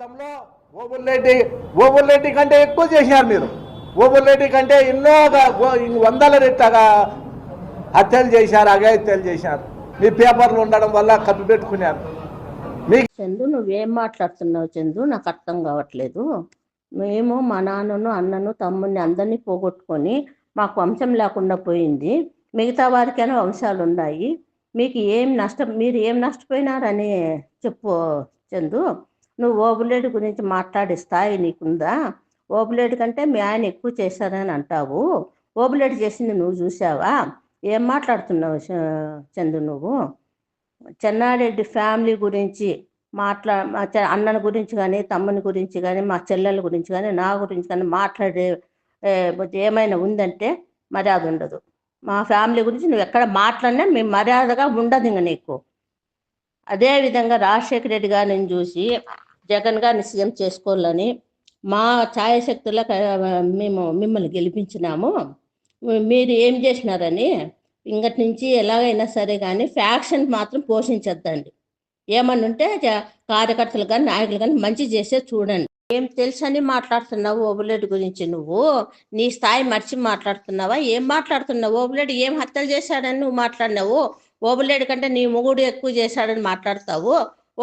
గతంలో ఓబుల్రెడ్డి ఓబుల్రెడ్డి కంటే ఎక్కువ చేసినారు మీరు. ఓబుల్రెడ్డి కంటే ఎన్నో వందల రెట్టగా హత్యలు చేశారు అఘాయిత్యాలు చేశారు. మీ పేపర్లు ఉండడం వల్ల కప్పి పెట్టుకున్నారు. మీకు చందు నువ్వేం మాట్లాడుతున్నావు చందు? నాకు అర్థం కావట్లేదు. మేము మా నాన్నను అన్నను తమ్ముడిని అందరినీ పోగొట్టుకొని మాకు వంశం లేకుండా పోయింది. మిగతా వారికైనా వంశాలు ఉన్నాయి. మీకు ఏం నష్టం మీరు ఏం నష్టపోయినారని చెప్పు చందు. నువ్వు ఓబులేడు గురించి మాట్లాడే స్థాయి నీకుందా? ఓబులేడు కంటే మీ ఆయన ఎక్కువ చేశారని అంటావు. ఓబులేడు చేసింది నువ్వు చూసావా ఏం మాట్లాడుతున్నావు చ- చందు నువ్వు? చెన్నారెడ్డి ఫ్యామిలీ గురించి మాట్లా మా అన్నల గురించి కానీ తమ్ముని గురించి కానీ మా చెల్లెల గురించి కానీ నా గురించి కానీ మాట్లాడే ఏమైనా ఉందంటే మర్యాద ఉండదు. మా ఫ్యామిలీ గురించి నువ్వు ఎక్కడ మాట్లాడినా మేము మర్యాదగా ఉండదు ఇంక నీకు. అదేవిధంగా రాజశేఖర రెడ్డి గారిని చూసి జగన్ గారిని సీఎం చేసుకోవాలని మా ఛాయశక్తుల మేము మిమ్మల్ని గెలిపించినాము. మీరు ఏం చేసినారని ఇంకటి నుంచి ఎలాగైనా సరే కానీ ఫ్యాక్షన్ మాత్రం పోషించద్దండి. ఏమని ఉంటే కార్యకర్తలు కానీ నాయకులు కానీ మంచి చేసే చూడండి. ఏం తెలుసని మాట్లాడుతున్నావు ఓబులేడు గురించి నువ్వు? నీ స్థాయి మర్చి మాట్లాడుతున్నావా? ఏం మాట్లాడుతున్నావు ఓబులేడు ఏం హత్యలు చేశాడని నువ్వు మాట్లాడినావు? ఓబులేడు కంటే నీ మొగుడు ఎక్కువ చేశాడని మాట్లాడతావు?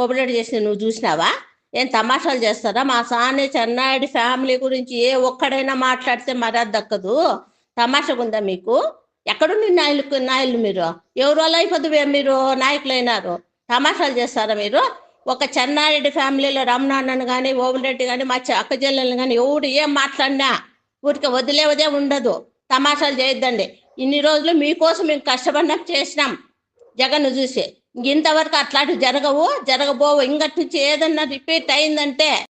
ఓబులేడు చేసి నువ్వు చూసినావా? ఏం తమాషాలు చేస్తారా? మా సాని చెన్నాయుడి ఫ్యామిలీ గురించి ఏ ఒక్కడైనా మాట్లాడితే మర్యాద దక్కదు. తమాషగా ఉందా మీకు? ఎక్కడుండి నాయకులు నాయకులు మీరు? ఎవరు అలా అయిపోతుంది మీరు? నాయకులైనారు. తమాషాలు చేస్తారా మీరు? ఒక చెన్నారెడ్డి ఫ్యామిలీలో రమణాన్నను కానీ ఓవిరెడ్డి కానీ మా అక్క చెల్లెలను కానీ ఎవడు ఏం మాట్లాడినా ఊరికి వదిలేవదే ఉండదు. తమాషాలు చేయొద్దండి. ఇన్ని రోజులు మీకోసం మేము కష్టపడినా చేసినాం. జగన్ చూసి. ఇంతవరకు అట్లాంటివి జరగవు జరగబోవు. ఇంకటి నుంచి ఏదన్నా రిపీట్ అయిందంటే